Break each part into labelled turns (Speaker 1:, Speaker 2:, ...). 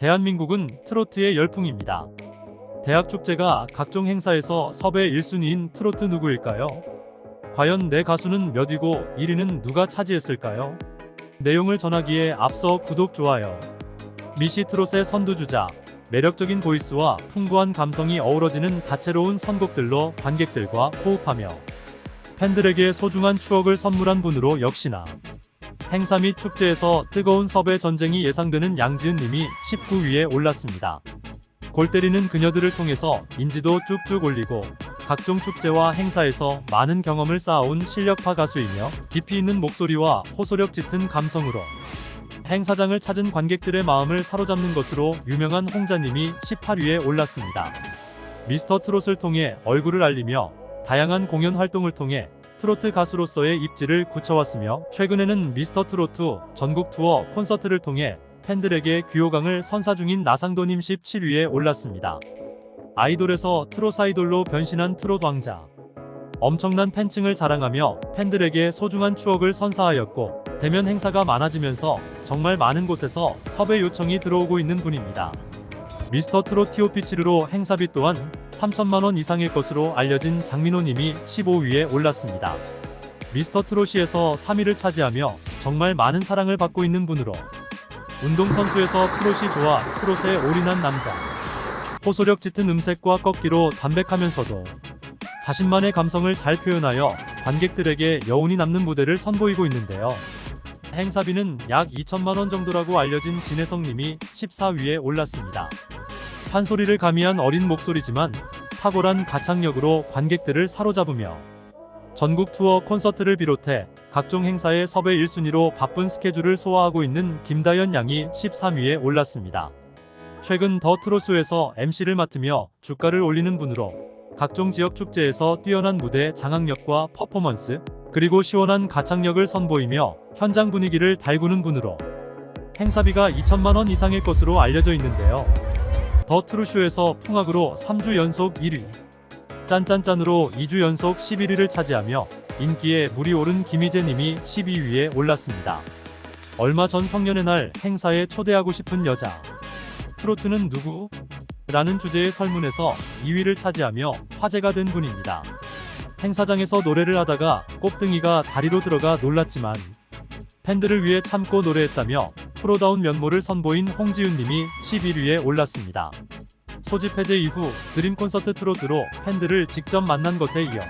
Speaker 1: 대한민국은 트로트의 열풍입니다. 대학 축제가 각종 행사에서 섭외 1순위인 트로트 누구일까요? 과연 내 가수는 몇 위고 1위는 누가 차지했을까요? 내용을 전하기에 앞서 구독, 좋아요. 미시 트롯의 선두주자, 매력적인 보이스와 풍부한 감성이 어우러지는 다채로운 선곡들로 관객들과 호흡하며 팬들에게 소중한 추억을 선물한 분으로 역시나 행사 및 축제에서 뜨거운 섭외 전쟁이 예상되는 양지은 님이 19위에 올랐습니다. 골 때리는 그녀들을 통해서 인지도 쭉쭉 올리고 각종 축제와 행사에서 많은 경험을 쌓아온 실력파 가수이며 깊이 있는 목소리와 호소력 짙은 감성으로 행사장을 찾은 관객들의 마음을 사로잡는 것으로 유명한 홍자님이 18위에 올랐습니다. 미스터 트롯을 통해 얼굴을 알리며 다양한 공연 활동을 통해 트로트 가수로서의 입지를 굳혀왔으며 최근에는 미스터 트로트 전국 투어 콘서트를 통해 팬들에게 귀호강을 선사 중인 나상도님 17위에 올랐습니다. 아이돌에서 트롯 아이돌로 변신한 트롯 왕자. 엄청난 팬층을 자랑하며 팬들에게 소중한 추억을 선사하였고 대면 행사가 많아지면서 정말 많은 곳에서 섭외 요청이 들어오고 있는 분입니다. 미스터 트롯 TOP7로 행사비 또한 3천만 원 이상일 것으로 알려진 장민호 님이 15위에 올랐습니다. 미스터 트롯시에서 3위를 차지하며 정말 많은 사랑을 받고 있는 분으로 운동선수에서 트롯이 좋아 트롯에 올인한 남자. 호소력 짙은 음색과 꺾기로 담백하면서도 자신만의 감성을 잘 표현하여 관객들에게 여운이 남는 무대를 선보이고 있는데요. 행사비는 약 2천만 원 정도라고 알려진 진혜성 님이 14위에 올랐습니다. 판소리를 가미한 어린 목소리지만 탁월한 가창력으로 관객들을 사로잡으며 전국 투어 콘서트를 비롯해 각종 행사의 섭외 1순위로 바쁜 스케줄을 소화하고 있는 김다연 양이 13위에 올랐습니다. 최근 더 트로스에서 MC를 맡으며 주가를 올리는 분으로 각종 지역 축제에서 뛰어난 무대 장악력과 퍼포먼스, 그리고 시원한 가창력을 선보이며 현장 분위기를 달구는 분으로 행사비가 2천만 원 이상일 것으로 알려져 있는데요. 더 트루쇼에서 풍악으로 3주 연속 1위, 짠짠짠으로 2주 연속 11위를 차지하며 인기에 물이 오른 김희재 님이 12위에 올랐습니다. 얼마 전 성년의 날 행사에 초대하고 싶은 여자. 트로트는 누구? 라는 주제의 설문에서 2위를 차지하며 화제가 된 분입니다. 행사장에서 노래를 하다가 꼽등이가 다리로 들어가 놀랐지만 팬들을 위해 참고 노래했다며 프로다운 면모를 선보인 홍지윤 님이 11위에 올랐습니다. 소집 해제 이후 드림 콘서트 트로트로 팬들을 직접 만난 것에 이어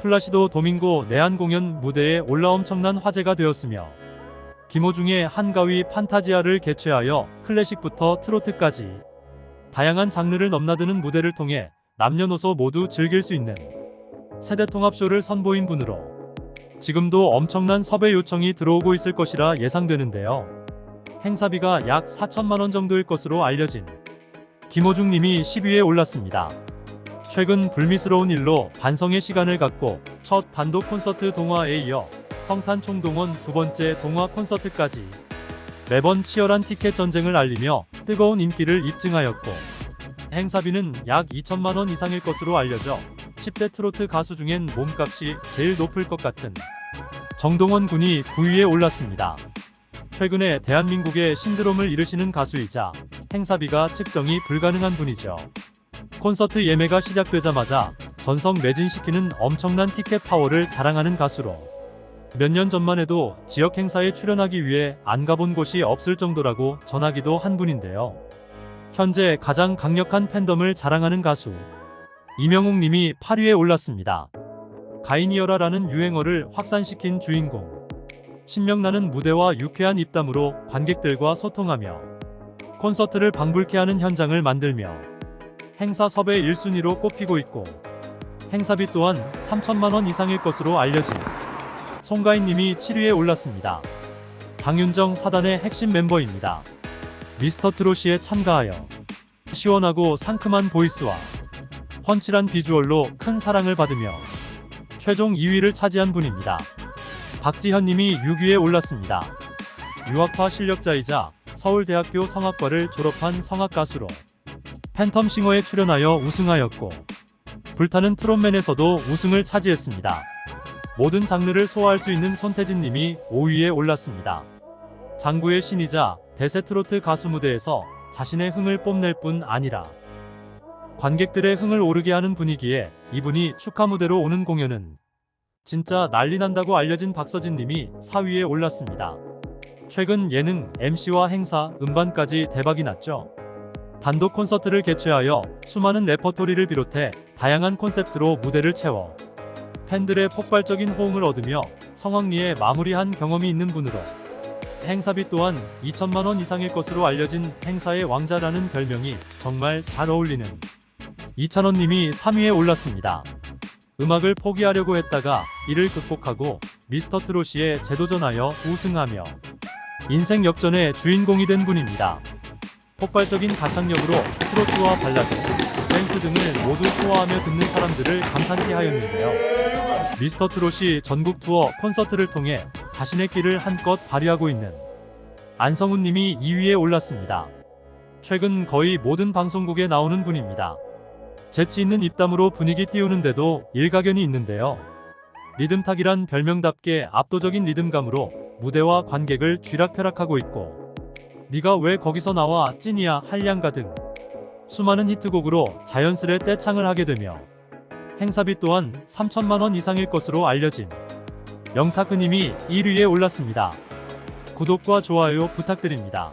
Speaker 1: 플라시도 도밍고 내한 공연 무대에 올라 엄청난 화제가 되었으며 김호중의 한가위 판타지아를 개최하여 클래식부터 트로트까지 다양한 장르를 넘나드는 무대를 통해 남녀노소 모두 즐길 수 있는 세대 통합쇼를 선보인 분으로 지금도 엄청난 섭외 요청이 들어오고 있을 것이라 예상되는데요. 행사비가 약 4천만 원 정도일 것으로 알려진 김호중 님이 10위에 올랐습니다. 최근 불미스러운 일로 반성의 시간을 갖고 첫 단독 콘서트 동화에 이어 성탄 총동원 두 번째 동화 콘서트까지 매번 치열한 티켓 전쟁을 알리며 뜨거운 인기를 입증하였고 행사비는 약 2천만 원 이상일 것으로 알려져 10대 트로트 가수 중엔 몸값이 제일 높을 것 같은 정동원 군이 9위에 올랐습니다. 최근에 대한민국의 신드롬을 이르시는 가수이자 행사비가 측정이 불가능한 분이죠. 콘서트 예매가 시작되자마자 전성 매진시키는 엄청난 티켓 파워를 자랑하는 가수로 몇 년 전만 해도 지역 행사에 출연하기 위해 안 가본 곳이 없을 정도라고 전하기도 한 분인데요. 현재 가장 강력한 팬덤을 자랑하는 가수 이명웅 님이 8위에 올랐습니다. 가인이어라라는 유행어를 확산시킨 주인공. 신명나는 무대와 유쾌한 입담으로 관객들과 소통하며 콘서트를 방불케 하는 현장을 만들며 행사 섭외 1순위로 꼽히고 있고 행사비 또한 3천만 원 이상일 것으로 알려진 송가인 님이 7위에 올랐습니다. 장윤정 사단의 핵심 멤버입니다. 미스터 트롯시에 참가하여 시원하고 상큼한 보이스와 펀칠한 비주얼로 큰 사랑을 받으며 최종 2위를 차지한 분입니다. 박지현 님이 6위에 올랐습니다. 유학파 실력자이자 서울대학교 성악과를 졸업한 성악 가수로 팬텀 싱어에 출연하여 우승하였고 불타는 트롯맨에서도 우승을 차지했습니다. 모든 장르를 소화할 수 있는 손태진 님이 5위에 올랐습니다. 장구의 신이자 대세 트로트 가수 무대에서 자신의 흥을 뽐낼 뿐 아니라 관객들의 흥을 오르게 하는 분위기에 이분이 축하 무대로 오는 공연은 진짜 난리 난다고 알려진 박서진 님이 4위에 올랐습니다. 최근 예능, MC와 행사, 음반까지 대박이 났죠. 단독 콘서트를 개최하여 수많은 레퍼토리를 비롯해 다양한 콘셉트로 무대를 채워 팬들의 폭발적인 호응을 얻으며 성황리에 마무리한 경험이 있는 분으로 행사비 또한 2천만 원 이상일 것으로 알려진 행사의 왕자라는 별명이 정말 잘 어울리는 이찬원 님이 3위에 올랐습니다. 음악을 포기하려고 했다가 이를 극복하고 미스터 트롯시에 재도전하여 우승하며 인생 역전의 주인공이 된 분입니다. 폭발적인 가창력으로 트로트와 발라드, 댄스 등을 모두 소화하며 듣는 사람들을 감탄케 하였는데요. 미스터 트롯이 전국 투어 콘서트를 통해 자신의 끼를 한껏 발휘하고 있는 안성훈 님이 2위에 올랐습니다. 최근 거의 모든 방송국에 나오는 분입니다. 재치 있는 입담으로 분위기 띄우는데도 일가견이 있는데요. 리듬탁이란 별명답게 압도적인 리듬감으로 무대와 관객을 쥐락펴락하고 있고 네가 왜 거기서 나와 찐이야 한량가 등 수많은 히트곡으로 자연스레 떼창을 하게 되며 행사비 또한 3천만 원 이상일 것으로 알려진 영타크님이 1위에 올랐습니다. 구독과 좋아요 부탁드립니다.